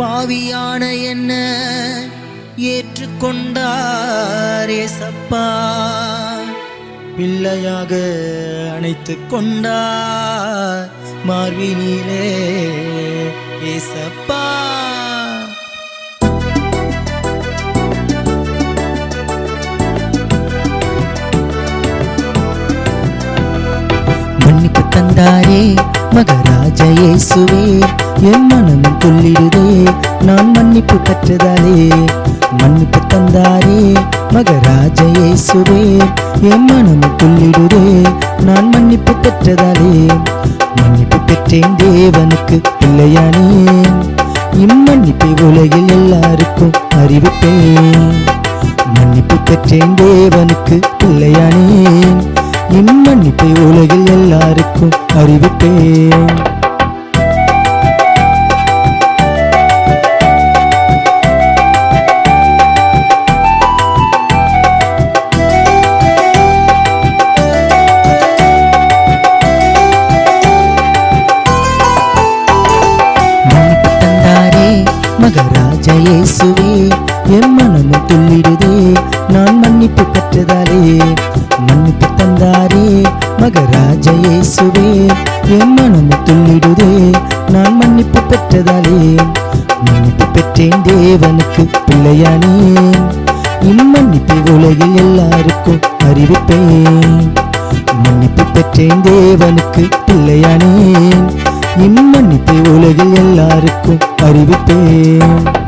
பாவியான என்ன ஏற்றுக்கொண்டார் ஏசப்பா? பிள்ளையாக அணைத்து கொண்டார் மார்பினிலே ஏசப்பா. மன்னிப்பு தந்தாரே மகராஜ இயேசுவே. என் மனம் துள்ளிடுதே. நான் மன்னிப்பு பெற்றதாலே மன்னிப்பு தந்தாரே மகராஜ சுவே என் மனம் துள்ளிடுதே. நான் மன்னிப்பு பெற்றதாலே மன்னிப்பு பெற்றேன் தேவனுக்கு பிள்ளையானேன் இம்மன்னிப்பை உலகில் எல்லாருக்கும் அறிவிப்பேன். மன்னிப்பு பெற்றேன் தேவனுக்கு பிள்ளையானேன் இம்மன்னிப்பை உலகில் எல்லாருக்கும் அறிவிப்பேன். மகராஜ இயேசுவே என் மனமும் துள்ளிடுதே. நான் மன்னிப்பு பெற்றதாலே மன்னிப்பு தந்தாரே. மகராஜ இயேசுவே என் மனமும் துள்ளிடுதே. நான் மன்னிப்பு பெற்றதாலே மன்னிப்பு பெற்றேன் தேவனுக்கு பிள்ளையானேன் இம்மன்னிப்பை உலகில் எல்லாருக்கும் அறிவிப்பேன். மன்னிப்பு பெற்றேன் தேவனுக்கு பிள்ளையானேன். இம்மன்னிப்பை உலகில் எல்லாருக்கும் அறிவிப்பேன்.